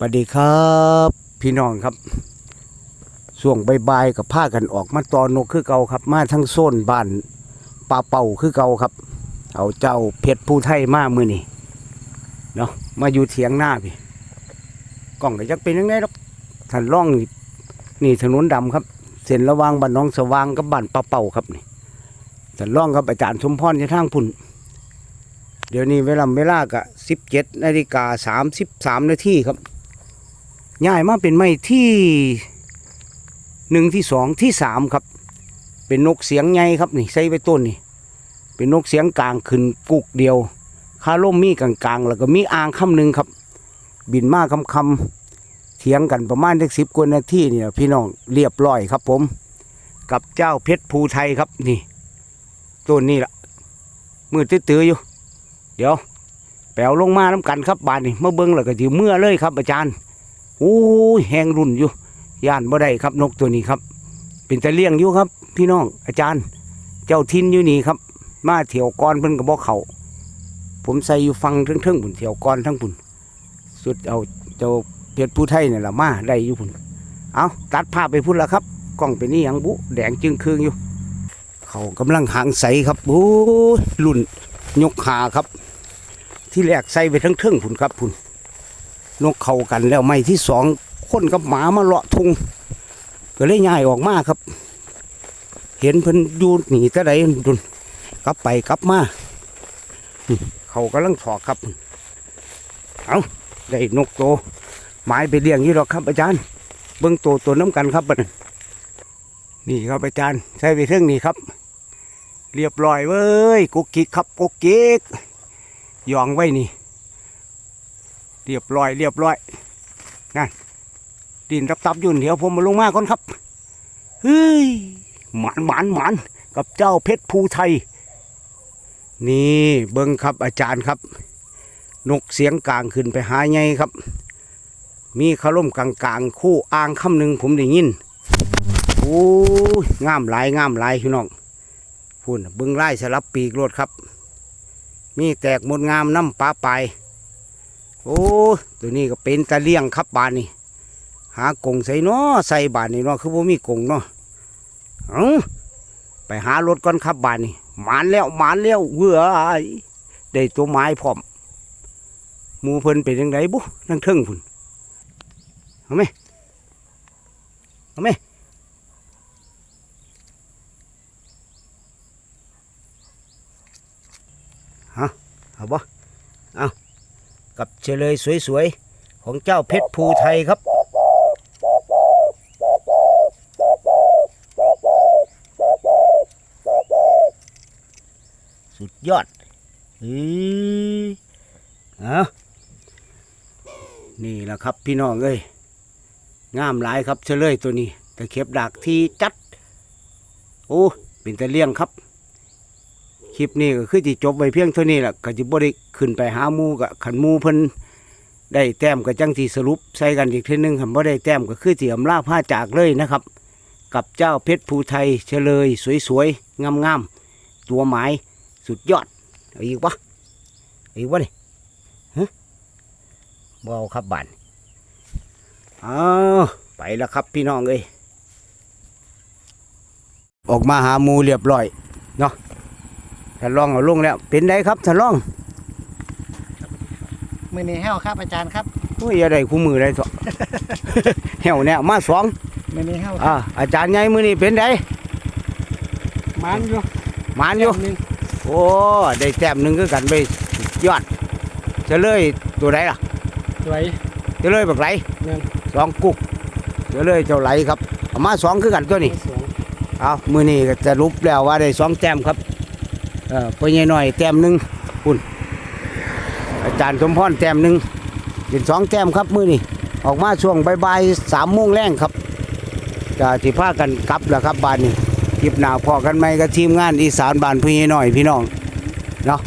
สวัสดีครับ พี่น้องครับช่วงใบ่ายๆกับผ้ากันออกมาตอนนกคือเก่าครับ มาทั้งโซนบ้านป่าเป่าคือเก่าครับ เอาเจ้าเพชรผู้ไทยมามือนี่เนาะมาอยู่เถียงหน้าพี่กล้องก็จักเป็นยังไงหรอกท่านล่องนี่ถนนดำครับ เส้นระวางบ้านน้องสว่างกับบ้านป่าเป่าครับนี่ท่านล่องครับอาจารย์สมพรจะทางพุ่นเดี๋ยวนี้เวลาเวลากะสิบเจ็ดนาฬิกาสามสิบสามนาทีครับ ย้ายมาเป็นไม้ที่หนึ่งที่สองที่สามครับ เป็นนกเสียงใหญ่ครับนี่ใส่ไว้ต้นนี่เป็นนกเสียงกลางขึ้นกุกเดียวคาล่มมีกลางๆ แล้วก็มีอ่างคำหนึ่งครับ บินมาคำคำๆเถียงกันประมาณสักสิบกว่านาทีเนี่ยพี่น้องเรียบร้อยครับ ผม กับเจ้าเพชรภูไทยครับนี่ต้นนี้ละมือตื้อๆอยู่ เดี๋ยวแปลวลงมาน้ำกันครับบานนี่เมื่อเบิ้งแล้วก็ถือเมื่อเลยครับอาจารย์ โอ้ยแหงรุ่นอยู่ย่านบ่ได้ครับนกตัวนี้ครับ เป็นตะเลี้ยงอยู่ครับ พี่น้องอาจารย์ เจ้าทินอยู่นี่ครับ มาเที่ยวก้อนเพิ่นก็บอกเขาผมใส่อยู่ฟังเทิงๆพุ่นเที่ยวก้อนทั้งพุ่นสุดเอาเจ้าเพชรผู้ไทยนี่แหละมาได้อยู่พุ่นเอาตัดภาพไปพุ่นแล้วครับกล้องเป็นนี่ยังบุแดงจึงคืองอยู่ เขากำลังหางใสครับโอ้ยรุ่นยกขาครับ ที่แรกใส่ไปทั้งเทิงพุ่นครับพุ่น นกเข้ากันแล้วไม่ที่สองคนกับหมามาเลาะทุงก็เลยย้ายออกมาครับ เห็นเพิ่นอยู่หนีแต่ใดดุนกลับไปกลับมาเขากำลังถอกครับ เอาได้นกโตหมายไปเลี้ยงอยู่หรอกครับอาจารย์ เบิ้งโตตัวน้ำกันครับบันนนี่ครับอาจารย์ ใช้ไปเท่องนี่ครับ เรียบร้อยเว้ยกุกกิกครับกุกกิกยองไว้นี่ เรียบร้อยเรียบร้อยนั่นดินรับตับยู่เดี๋ยวผมมาลงมาก่อนครับเฮ้ยหมานหมานหมานกับเจ้าเพชรภูไทย นี่เบิ้งครับอาจารย์ครับ นกเสียงกลางขึ้นไปหาไงครับ มีขล่มกลางกลางๆคู่อ่างคำหนึ่งผมได้ยินโอ้ยงามหลายงามหลายพี่น้องพูนเบิ้งไล่สลับปีกรถครับ มีแตกหมดงามน้ำปลาไปลาย โอ้ตัวนี้ก็เป็นตะเลี่ยงครับบานนี่หากงใส่เนาะใส่บานนี่เนาะคือว่ามีกงเนาะเอาไปหารถก่อนครับบานนี่หมานแล้วหมานแล้วเว้ยได้ตัวไม้พร้อมมูเพิ่นเป็นยังไงบุนั่งเทิงพุ่นเอาไหมเอาไหมฮะเอาบ่ กับเฉลยสวยๆ ของเจ้าเพชรภูไทยครับ สุดยอดเฮ้ยเอานี่แหละครับพี่น้องเอ้ยงามหลายครับเฉลยตัวนี้ แตะเข็บดักที่จัด โอ้ เป็นตะเลี่ยงครับ คลิปนี้ก็คือที่จบไว้เพียงเท่านี้แหละก็จะบ่ได้ขึ้นไปหาหมูกับขันหมูเพิ่นได้แต้มก็จังที่สรุปใส่กันอีกทีนึงคันบ่ได้แต้มก็คือที่อำลาผ้าจากเลยนะครับ กับเจ้าเพชรภูไทยเฉลย สวยๆงามๆตัวหมายสุดยอดเอาอีกปะอีกวะนี่ฮะบ่เอาครับบ้านเอาไปแล้วครับพี่น้องเอ้ยออกมาหาหมูเรียบร้อยถ้าะ ลองเอาลงแล้ว เป็นไดครับถ้าลองมือนี้แห้วครับอาจารย์ครับโอ้ยอย่าได้คู่มือได้สเหี่ยวเนี่ยมาสองมือนี้แห้วอ่าอาจารย์ใหญ่มือนี่เป็นไดมันอยู่หมานอยู่หนึ่งโอ้ได้แต้มหนึ่งคือกันไปยอดจะเลยตัวไหนล่ะสวยจะเลยบักไหลเมืองสองกุกจะเลยเจ้าไหลครับเอามาสองคือกันตัวนี้สวยเอามือนี่ก็จะรุปแล้วว่าได้สองแต้มครับ เออไปใหญ่หน่อยแต้มหนึ่งคุณอาจารย์สมพรแต้มหนึ่งเป็นสองแต้มครับมือนี่ออกมาช่วงบ่ายๆสามโมงแรงครับจะสิพากันกลับแล้วครับบ้านนี้คลิปหน้าพอกันไหมกับทีมงานอีสานบ้านพี่หน่อยพี่น้องเนาะ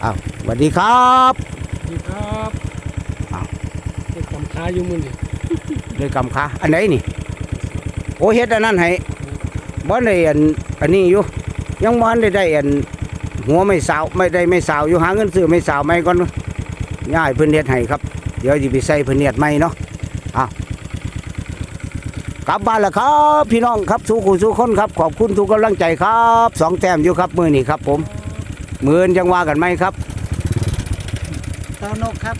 เอาสวัสดีครับดีครับอ้าวเด็กกำคาอยู่มือนี่เลยกำขาอันไหนนี่ โอ้เฮ็ดอันนั้นให้บ่ได้อันอันนี้อยู่ยังบ่ทันได้ได้อัน หัวไม่สาวไม่ได้ไม่สาวอยู่หาเงินซื้อไม่สาวไม่ก่อนง่ายเพิ่นเนียดให้ครับ เดี๋ยวจะไปใส่พะเนียดไม่เนาะอ้าวกลับบ้านแล้วครับ พี่น้องครับสู้ขู่สู้คนครับ ขอบคุณทุกกำลังใจครับสองแต้มอยู่ครับมือนี่ครับ ผมมือนจังว่ากันไหมครับตอนกครับ